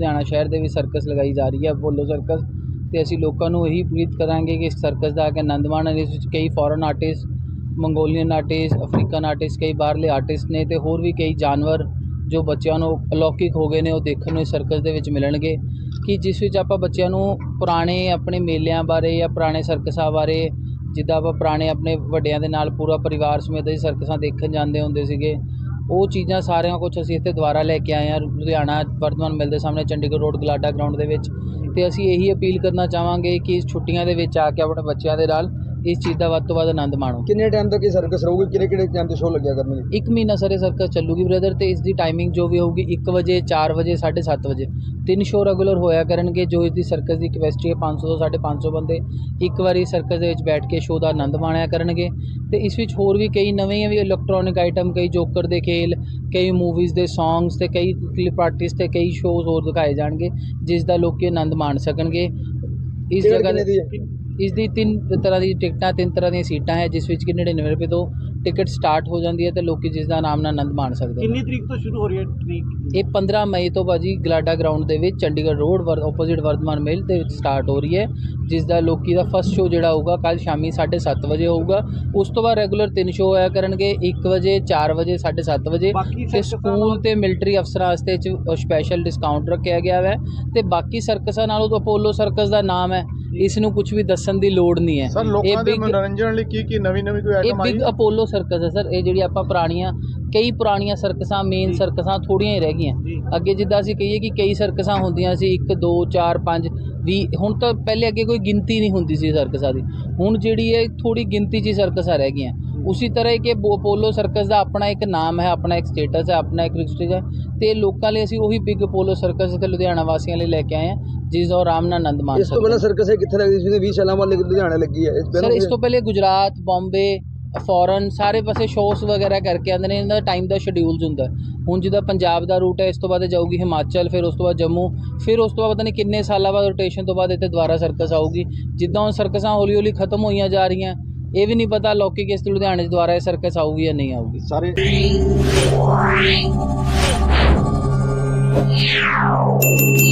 ਲੁਧਿਆਣਾ ਸ਼ਹਿਰ ਦੇ ਵਿੱਚ ਸਰਕਸ ਲਗਾਈ ਜਾ ਰਹੀ ਹੈ ਅਪੋਲੋ ਸਰਕਸ ਅਤੇ ਅਸੀਂ ਲੋਕਾਂ ਨੂੰ ਇਹੀ ਪ੍ਰੀਤ ਕਰਾਂਗੇ ਕਿ ਇਸ ਸਰਕਸ ਦਾ ਆ ਕੇ ਆਨੰਦ ਮਾਣਨ। ਇਸ ਵਿੱਚ ਕਈ foreign artist Mongolian artist African artist ਕਈ ਬਾਹਰਲੇ ਆਰਟਿਸਟ ਨੇ ਅਤੇ ਹੋਰ ਵੀ ਕਈ ਜਾਨਵਰ ਜੋ ਬੱਚਿਆਂ ਨੂੰ ਅਲੌਕਿਕ ਹੋ ਗਏ ਨੇ, ਉਹ ਦੇਖਣ ਨੂੰ ਇਸ ਸਰਕਸ ਦੇ ਵਿੱਚ ਮਿਲਣਗੇ। ਕਿ ਜਿਸ ਵਿੱਚ ਆਪਾਂ ਬੱਚਿਆਂ ਨੂੰ ਪੁਰਾਣੇ ਆਪਣੇ ਮੇਲਿਆਂ ਬਾਰੇ ਜਾਂ ਪੁਰਾਣੇ ਸਰਕਸਾਂ ਬਾਰੇ, ਜਿੱਦਾਂ ਆਪਾਂ ਪੁਰਾਣੇ ਆਪਣੇ ਵੱਡਿਆਂ ਦੇ ਨਾਲ ਪੂਰਾ ਪਰਿਵਾਰ ਸਮੇਤ ਅਸੀਂ ਸਰਕਸਾਂ ਦੇਖਣ ਜਾਂਦੇ ਹੁੰਦੇ ਸੀਗੇ ਉਹ ਚੀਜ਼ਾਂ ਸਾਰਿਆਂ ਕੁਝ ਅਸੀਂ ਇੱਥੇ ਦੁਬਾਰਾ ਲੈ ਕੇ ਆਏ ਹਾਂ, ਲੁਧਿਆਣਾ ਵਰਤਮਾਨ ਮਿਲ ਦੇ ਸਾਹਮਣੇ, ਚੰਡੀਗੜ੍ਹ ਰੋਡ, ਗਲਾਡਾ ਗਰਾਊਂਡ ਦੇ ਵਿੱਚ। ਅਤੇ ਅਸੀਂ ਇਹੀ ਅਪੀਲ ਕਰਨਾ ਚਾਹਵਾਂਗੇ ਕਿ ਇਸ ਛੁੱਟੀਆਂ ਦੇ ਵਿੱਚ ਆ ਕੇ ਆਪਣੇ ਬੱਚਿਆਂ ਦੇ ਨਾਲ ਇਸ ਚੀਜ਼ ਦਾ ਵੱਧ ਤੋਂ ਵੱਧ ਆਨੰਦ ਮਾਣੋ। ਕਿੰਨੇ ਟਾਈਮ ਤੱਕ ਇਹ ਸਰਕਸ ਰਹੂਗੀ? ਕਿਹੜੇ ਕਿਹੜੇ ਟਾਈਮ ਤੇ ਸ਼ੋਅ ਲੱਗਿਆ ਕਰਨਗੇ? ਇੱਕ ਮਹੀਨਾ ਸਾਰੇ ਸਰਕਸ ਚੱਲੂਗੀ ਬ੍ਰਦਰ ਤੇ ਇਸ ਦੀ ਟਾਈਮਿੰਗ ਜੋ ਵੀ ਹੋਊਗੀ 1 ਵਜੇ 4 ਵਜੇ 7:30 ਵਜੇ। ਤਿੰਨ ਸ਼ੋਅ ਰੈਗੂਲਰ ਹੋਇਆ ਕਰਨਗੇ ਜੋ ਇਸ ਦੀ ਸਰਕਸ ਦੀ ਕੈਪੈਸਿਟੀ ਹੈ 500 ਤੋਂ 550 ਬੰਦੇ। ਇੱਕ ਵਾਰੀ ਸਰਕਸ ਦੇ ਵਿੱਚ ਬੈਠ ਕੇ ਸ਼ੋਅ ਦਾ ਆਨੰਦ ਮਾਣਿਆ ਕਰਨਗੇ। ਤੇ ਇਸ ਵਿੱਚ ਹੋਰ ਵੀ ਕਈ ਨਵੇਂ ਵੀ ਇਲੈਕਟ੍ਰੋਨਿਕ ਆਈਟਮ ਕਈ ਜੋਕਰ ਦੇ ਖੇਲ ਕਈ ਮੂਵੀਜ਼ ਦੇ ਸੌਂਗਸ ਤੇ ਕਈ ਕਲਿਪ ਆਰਟਿਸਟ ਤੇ ਕਈ ਸ਼ੋਅਜ਼ ਹੋਰ ਦਿਖਾਏ ਜਾਣਗੇ ਜਿਸ ਦਾ ਲੋਕੀ ਆਨੰਦ ਮਾਣ ਸਕਣਗੇ। ਇਸ ਜਗ੍ਹਾ ਇਸ ਦੀ ਤਿੰਨ ਤਰ੍ਹਾਂ ਦੀ ਟਿਕਟਾਂ ਤਿੰਨ ਤਰ੍ਹਾਂ ਦੀਆਂ ਸੀਟਾਂ ਹੈ ਜਿਸ ਵਿੱਚ ਕਿ 99 ਰੁਪਏ ਤੋਂ ਟਿਕਟ ਸਟਾਰਟ ਹੋ ਜਾਂਦੀ ਹੈ ਤੇ ਲੋਕੀ ਜਿਸ ਦਾ ਨਾਮ ਨਾਲ ਆਨੰਦ ਮਾਣ ਸਕਦੇ ਨੇ। ਕਿੰਨੀ ਤਰੀਕ ਤੋਂ ਸ਼ੁਰੂ ਹੋ ਰਹੀ ਹੈ ਤਰੀਕ? ਇਹ 15 ਮਈ ਤੋਂ ਬਾਜੀ ਗਲਾਡਾ ਗਰਾਊਂਡ ਦੇ ਵਿੱਚ ਚੰਡੀਗੜ੍ਹ ਰੋਡ ਵਰ ਆਪੋਜ਼ਿਟ ਵਰਧਮਾਨ ਮਿਲ ਦੇ ਵਿੱਚ ਸਟਾਰਟ ਹੋ ਰਹੀ ਹੈ ਜਿਸ ਦਾ ਲੋਕੀ ਦਾ ਫਸਟ ਸ਼ੋਅ ਜਿਹੜਾ ਹੋਊਗਾ ਕੱਲ ਸ਼ਾਮੀ 7:30 ਵਜੇ ਹੋਊਗਾ। ਉਸ ਤੋਂ ਬਾਅਦ ਰੈਗੂਲਰ ਤਿੰਨ ਸ਼ੋਅ ਹੋਇਆ ਕਰਨਗੇ 1 ਵਜੇ 4 ਵਜੇ 7:30 ਵਜੇ ਬਾਕੀ ਤੇ ਸਰਕਸਾਂ ਸਕੂਲ ਤੇ ਮਿਲਟਰੀ ਅਫਸਰਾਂ ਵਾਸਤੇ ਚ ਸਪੈਸ਼ਲ ਡਿਸਕਾਊਂਟ ਰੱਖਿਆ ਗਿਆ ਹੈ ਤੇ ਬਾਕੀ ਸਰਕਸਾਂ ਨਾਲੋਂ ਤਾਂ ਅਪੋਲੋ ਸਰਕਸ ਦਾ ਨਾਮ ਹੈ। ਇਸ ਨੂੰ ਕੁਝ ਵੀ ਦੱਸਣ ਦੀ ਲੋੜ ਨਹੀਂ ਹੈ। ਸਰ ਇਹ ਲੋਕਾਂ ਦੇ ਮਨੋਰੰਜਨ ਲਈ ਕੀ ਕੀ ਨਵੀਂ ਨਵੀਂ ਕੋਈ ਇਹ ਆਈਟਮ ਆਈ? ਬਿਗ ਅਪੋਲੋ ਸਰਕਸ ਹੈ ਸਰ। ਇਹ ਜਿਹੜੀ ਆਪਾਂ ਪੁਰਾਣੀਆਂ ਕਈ ਪੁਰਾਣੀਆਂ ਸਰਕਸਾਂ ਮੇਨ ਸਰਕਸਾਂ ਥੋੜੀਆਂ ਹੀ ਰਹਿ ਗਈਆਂ। ਅੱਗੇ ਜਿੱਦਾਂ ਅਸੀਂ ਕਹੀਏ ਕਿ ਕਈ ਸਰਕਸਾਂ ਹੁੰਦੀਆਂ ਸੀ 1 2 4 5 20 ਹੁਣ ਤਾਂ ਪਹਿਲੇ ਅੱਗੇ ਕੋਈ ਗਿਣਤੀ ਨਹੀਂ ਹੁੰਦੀ ਸੀ ਸਰਕਸਾਂ ਦੀ। ਹੁਣ ਜਿਹੜੀ ਹੈ ਥੋੜੀ ਗਿਣਤੀ 'ਚ ਹੀ ਸਰਕਸਾਂ ਰਹਿ ਗਈਆਂ। ਉਸੇ ਤਰ੍ਹਾਂ ਹੀ ਕਿ ਅਪੋਲੋ ਸਰਕਸ ਦਾ ਆਪਣਾ ਇੱਕ ਨਾਮ ਹੈ ਆਪਣਾ ਇੱਕ ਸਟੇਟਸ ਹੈ ਆਪਣਾ ਇੱਕ ਰਜਿਸਟਰ ਹੈ ਤੇ ਲੋਕਾਂ ਲਈ ਅਸੀਂ ਉਹੀ ਬਿਗ ਅਪੋਲੋ ਸਰਕਸ ਤੇ ਲੁਧਿਆਣਾ ਵਾਸੀਆਂ ਲਈ ਲੈ ਕੇ ਆਏ ਹਾਂ ਜਿਸ ਦਾ ਆਰਾਮ ਨਾਲ ਆਨੰਦ ਮਾਣ ਇਸ ਤੋਂ ਪਹਿਲਾਂ। ਸਰਕਸ ਇਹ ਕਿੱਥੇ ਲੱਗਦੀ ਸੀ 20 ਸਾਲਾਂ ਬਾਅਦ ਲੁਧਿਆਣੇ ਲੱਗੀ ਹੈ ਸਰ ਇਸ ਤੋਂ ਪਹਿਲੇ ਗੁਜਰਾਤ ਬੰਬੇ ਫੋਰਨ ਸਾਰੇ ਪਾਸੇ ਸ਼ੋਅਸ ਵਗੈਰਾ ਕਰਕੇ ਆਉਂਦੇ ਨੇ ਇਹਨਾਂ ਦਾ ਟਾਈਮ ਦਾ ਸ਼ਡਿਊਲਸ ਹੁੰਦਾ ਹੈ। ਹੁਣ ਜਿੱਦਾਂ ਪੰਜਾਬ ਦਾ ਰੂਟ ਹੈ ਇਸ ਤੋਂ ਬਾਅਦ ਇਹ ਜਾਊਗੀ ਹਿਮਾਚਲ ਫਿਰ ਉਸ ਤੋਂ ਬਾਅਦ ਜੰਮੂ ਫਿਰ ਉਸ ਤੋਂ ਬਾਅਦ ਪਤਾ ਨਹੀਂ ਕਿੰਨੇ ਸਾਲਾਂ ਬਾਅਦ ਰੋਟੇਸ਼ਨ ਤੋਂ ਬਾਅਦ ਇੱਥੇ ਦੁਬਾਰਾ ਸਰਕਸ ਆਊਗੀ ਜਿੱਦਾਂ ਹੁਣ ਸਰਕਸਾਂ ਹੌਲੀ ਹੌਲੀ ਖਤਮ ਹੋਈਆਂ ਜਾ ਰਹੀਆਂ ਇਹ ਵੀ ਨਹੀਂ ਪਤਾ ਲੋਕੀ ਕਿਸ ਲੁਧਿਆਣੇ 'ਚ ਦੁਬਾਰਾ ਇਹ ਸਰਕਸ ਆਊਗੀ ਜਾਂ ਨਹੀਂ ਆਊਗੀ ਸਾਰੇ Yeah.